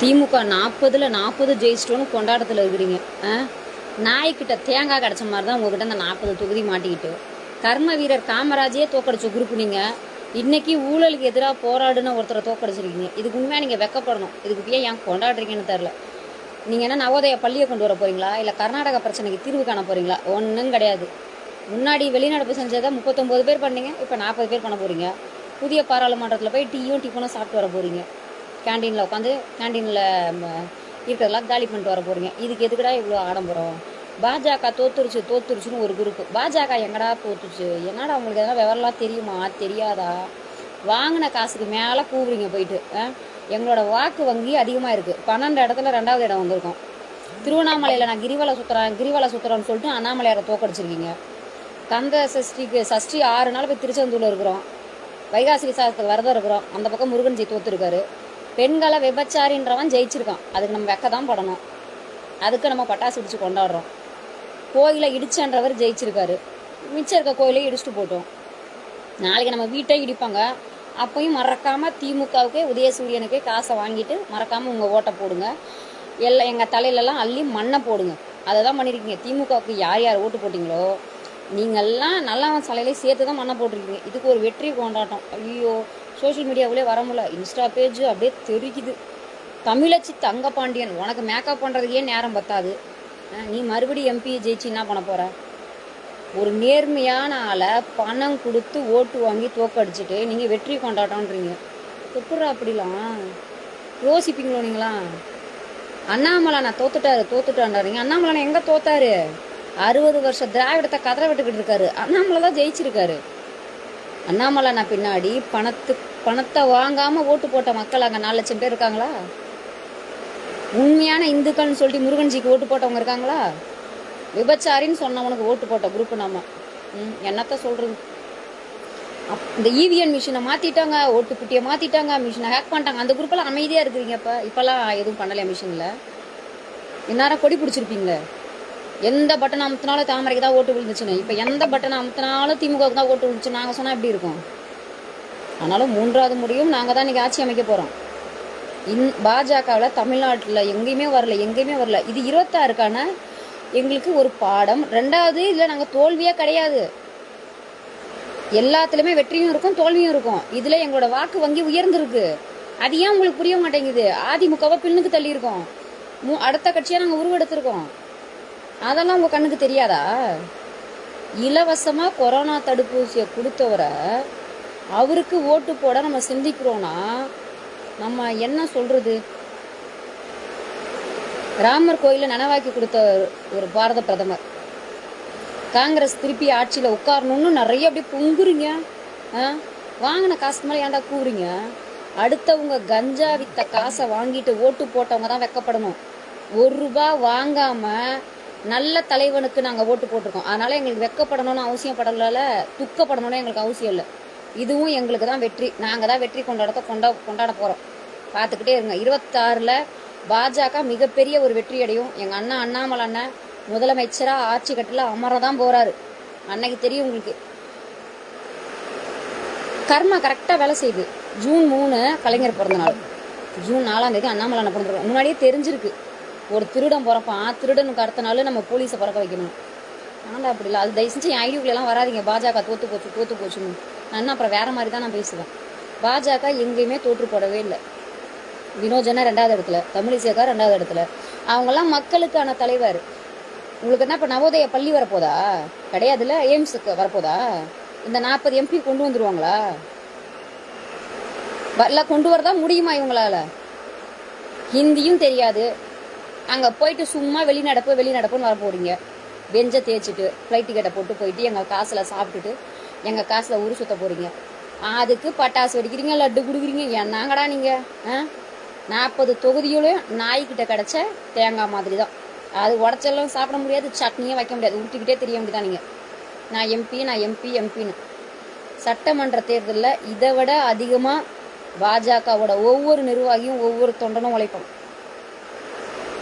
திமுக நாற்பதுல நாற்பது ஜெயிச்சிட்டோன்னு கொண்டாட்டத்தில் இருக்கிறீங்க. நாய்க்கிட்ட தேங்காய் கிடச்ச மாதிரி தான் உங்ககிட்ட அந்த நாற்பது தொகுதி மாட்டிக்கிட்டு. கர்ம வீரர் காமராஜே தோக்கடிச்ச குரூப் நீங்கள் இன்னைக்கு ஊழலுக்கு எதிராக போராடுன ஒருத்தரை தோக்கடிச்சிருக்கீங்க. இதுக்கு உண்மையாக நீங்கள் வெக்கப்படணும். இதுக்கு ஏன் ஏன் கொண்டாடுறீங்கன்னு தெரில நீங்கள் என்ன நவோதய பள்ளியை கொண்டு வர போகிறீங்களா இல்லை கர்நாடக பிரச்சனைக்கு தீர்வு காண போகிறீங்களா ஒன்றும் கிடையாது. முன்னாடி வெளிநடப்பு செஞ்சதை முப்பத்தொம்போது பேர் பண்ணீங்க இப்போ நாற்பது பேர் பண்ண போகிறீங்க புதிய பாராளுமன்றத்தில் போய் டீயும் டிஃபனும் சாப்பிட்டு வர போகிறீங்க கேண்டீனில் உட்காந்து கேண்டீனில் இருக்கிறதெல்லாம் காலி பண்ணிட்டு வர போகிறீங்க இதுக்கு எதுக்கடா இவ்வளோ ஆடம்பரம்? பாஜக தோத்துருச்சு தோத்துருச்சுன்னு ஒரு குரூப் பாஜக எங்கடா தோத்துச்சு? என்னடா உங்களுக்கு எதனா விவரம்லாம் தெரியுமா? தெரியாதா? வாங்கின காசுக்கு மேலே கூவுறீங்க போயிட்டு எங்களோட வாக்கு வங்கி அதிகமாக இருக்குது பன்னெண்டு இடத்துல ரெண்டாவது இடம் வந்திருக்கோம். திருவண்ணாமலையில் நான் கிரிவலை சுற்றுறேன் கிரிவலை சுற்றுறேன்னு சொல்லிட்டு அண்ணாமலையாரை தோக்கடிச்சிருக்கீங்க. கந்த சஷ்டிக்கு சஷ்டி ஆறு நாள் போய் திருச்செந்தூரில் இருக்கிறோம். வைகாசி விசாரத்துக்கு வரதான் இருக்கிறோம். அந்த பக்கம் முருகன்ஜி தோத்துருக்காரு. பெண்களை விபச்சாரின்றவன் ஜெயிச்சிருக்கான். அதுக்கு நம்ம வெக்க தான் படணும். அதுக்கு நம்ம பட்டாசு பிடிச்சி கொண்டாடுறோம். கோயிலை இடிச்சன்றவர் ஜெயிச்சிருக்காரு. மிச்சம் இருக்க கோயிலையும் இடிச்சுட்டு போட்டோம். நாளைக்கு நம்ம வீட்டை இடிப்பாங்க. அப்பையும் மறக்காம திமுகவுக்கே உதயசூரியனுக்கே காசை வாங்கிட்டு மறக்காம உங்க ஓட்டை போடுங்க. எல்லாம் எங்க தலையிலலாம் அள்ளி மண்ணை போடுங்க. அதை தான் பண்ணியிருக்கீங்க திமுகவுக்கு யார் யார் ஓட்டு போட்டிங்களோ நீங்கள்லாம் நல்லவன் சிலையிலே சேர்த்து தான் மண்ணை போட்டிருக்கீங்க. இதுக்கு ஒரு வெற்றி கொண்டாட்டம். ஐயோ சோஷியல் மீடியாவிலே வர முடியல. இன்ஸ்டா பேஜ் அப்படியே தெரிக்குது. தமிழச்சி தங்கபாண்டியன் உனக்கு மேக்கப் பண்ணுறதுக்கே நேரம் பத்தாது. நீ மறுபடியும் எம்பி ஜெயிச்சு என்ன பண்ண போற? ஒரு நேர்மையான ஆளை பணம் கொடுத்து ஓட்டு வாங்கி தோக்கடிச்சிட்டு நீங்கள் வெற்றி கொண்டாட்டம்ன்றீங்க. எப்படி அப்படிலாம்? யோசிப்பீங்களோ நீங்களா அண்ணாமலை நான் தோத்துட்டாரு தோத்துட்டான்றீங்க அண்ணாமலை எங்கே தோத்தாரு? அறுபது வருஷம் திராவிடத்தை கதற விட்டுக்கிட்டு இருக்காரு. அண்ணாமலை தான் ஜெயிச்சிருக்காரு. அண்ணாமலை நான் பின்னாடி பணத்து பணத்தை வாங்காம ஓட்டு போட்ட மக்கள் அங்கே நாலு லட்சம் பேர் இருக்காங்களா? உண்மையான இந்துக்கள்னு சொல்லிட்டு முருகன்ஜிக்கு ஓட்டு போட்டவங்க இருக்காங்களா? விபச்சாரின்னு சொன்னவனுக்கு ஓட்டு போட்ட குரூப் நம்ம. ம், என்னத்த சொல்றது? அப்- இந்த இவிஎன் மிஷினை மாத்திட்டாங்க ஓட்டு குட்டியை மாத்திட்டாங்க மிஷினை ஹேக் பண்ணிட்டாங்க. அந்த குரூப்பெல்லாம் அமைதியா இருக்கிறீங்க இப்போ இப்பெல்லாம் எதுவும் பண்ணலையா மிஷின்ல இந்நேரம் கொடி பிடிச்சிருப்பீங்களே? எந்த பட்டன் அமுத்தினாலும் தாமரைக்கு தான் ஓட்டு விழுந்துச்சுன்னு. இப்போ எந்த பட்டன் அமுத்தினாலும் திமுகவுக்கு தான் ஓட்டு விழுந்துச்சு நாங்கள் சொன்னால் எப்படி இருக்கும்? ஆனாலும் மூன்றாவது முடியும் நாங்கள் தான் இன்றைக்கி ஆட்சி அமைக்க போகிறோம் இன் பாஜகவில் தமிழ்நாட்டில் எங்கேயுமே வரல எங்கேயுமே வரல. இது இருபத்தாறுக்கான எங்களுக்கு ஒரு பாடம். ரெண்டாவது இதில் நாங்கள் தோல்வியே கிடையாது. எல்லாத்துலேயுமே வெற்றியும் இருக்கும் தோல்வியும் இருக்கும். இதில் எங்களோட வாக்கு வங்கி உயர்ந்திருக்கு. அது ஏன் உங்களுக்கு புரிய மாட்டேங்குது? அதிமுகவை பின்னுக்கு தள்ளியிருக்கோம். மு- அடுத்த கட்சியாக நாங்கள் உருவெடுத்திருக்கோம். அதெல்லாம் உங்கள் கண்ணுக்கு தெரியாதா? இலவசமாக கொரோனா தடுப்பூசியை கொடுத்தவரை அவருக்கு ஓட்டு போட நம்ம சிந்திக்கிறோன்னா நம்ம என்ன சொல்கிறது ராமர் கோயிலை நனவாக்கி கொடுத்த ஒரு பாரத பிரதமர். காங்கிரஸ் திருப்பி ஆட்சியில் உட்காரணும்னு நிறைய அப்படியே பொங்குறீங்க. ஆ? வாங்கின காசு மேலே ஏன்டா கூறுறீங்க அடுத்தவங்க கஞ்சா வித்த காசை வாங்கிட்டு ஓட்டு போட்டவங்க தான் வெக்கப்படணும். ஒரு ரூபாய் வாங்காமல் நல்ல தலைவனுக்கு நாங்கள் ஓட்டு போட்டிருக்கோம். அதனால எங்களுக்கு வெக்கப்படணும்னு அவசியம் படல துக்கப்படணும்னு எங்களுக்கு அவசியம் இல்லை. இதுவும் எங்களுக்கு தான் வெற்றி. நாங்கள் தான் வெற்றி கொண்டாடத்தை கொண்டா கொண்டாட போகிறோம் பார்த்துக்கிட்டே இருங்க. இருபத்தாறில் பாஜக மிகப்பெரிய ஒரு வெற்றி அடையும். எங்கள் அண்ணா அண்ணாமலை அண்ணன் முதலமைச்சராக ஆட்சி கட்டில் அமரதான் போகிறாரு அன்னைக்கு தெரியும் உங்களுக்கு. கர்மா கரெக்டாக வேலை செய்யுது. ஜூன் மூணு கலைஞர் பிறந்த நாள் ஜூன் நாலாம் தேதி அண்ணாமலை அண்ணன் பிறந்திருக்காங்க முன்னாடியே தெரிஞ்சிருக்கு. ஒரு திருடன் பிறப்பான். திருடனுக்கு அடுத்த நாள் நம்ம போலீஸை பிறக்க வைக்கணும். ஆண்டா அப்படி இல்லை. அது தயவு செஞ்சு என் ஐடியூக்குள்ளெல்லாம் வராதீங்க. பாஜக தோத்து போச்சு தோத்து போச்சுன்னு. நான் என்ன அப்புறம் வேற மாதிரி தான் நான் பேசுவேன். பாஜக எங்கேயுமே தோற்று போடவே இல்லை. வினோஜனா ரெண்டாவது இடத்துல தமிழிசேகா ரெண்டாவது இடத்துல. அவங்கெல்லாம் மக்களுக்கான தலைவர். உங்களுக்கு என்ன இப்போ நவோதய பள்ளி வரப்போதா? கிடையாதுல்ல? எய்ம்ஸுக்கு வரப்போதா? இந்த நாற்பது எம்பி கொண்டு வந்துருவாங்களா? வரல கொண்டு வரதா முடியுமா இவங்களால? ஹிந்தியும் தெரியாது. அங்கே போயிட்டு சும்மா வெளிநடப்பு வெளிநடப்புன்னு வர போறீங்க. வெஞ்ச தேய்ச்சிட்டு ஃப்ளைட் டிக்கெட்டை போட்டு போயிட்டு எங்கள் காசில் சாப்பிட்டுட்டு எங்கள் காசில் உரு சுத்த போறீங்க. அதுக்கு பட்டாசு வெடிக்கிறீங்க லட்டு கொடுக்குறீங்க. என்னங்கடா நீங்கள் ஆ? நாற்பது தொகுதியிலையும் நாய்க்கிட்ட கிடச்ச தேங்காய் மாதிரி தான் அது உடச்செல்லாம் சாப்பிட முடியாது சட்னியும் வைக்க முடியாது. ஊட்டிக்கிட்டே தெரிய வேண்டியதான் நீங்கள் நான் எம்பி நான் எம்பி எம்பின்னு சட்டமன்ற தேர்தலில் இதை விட அதிகமாக பாஜகவோட ஒவ்வொரு நிர்வாகியும் ஒவ்வொரு தொண்டனும் உழைப்பான்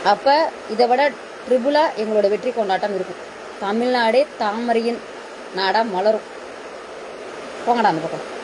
அப்போ இதை விட ட்ரிபுளாக எங்களோட வெற்றி கொண்டாட்டம் இருக்கும். தமிழ்நாடே தாமரையின் நாடாக மலரும். போங்கடா அந்த பக்கம்.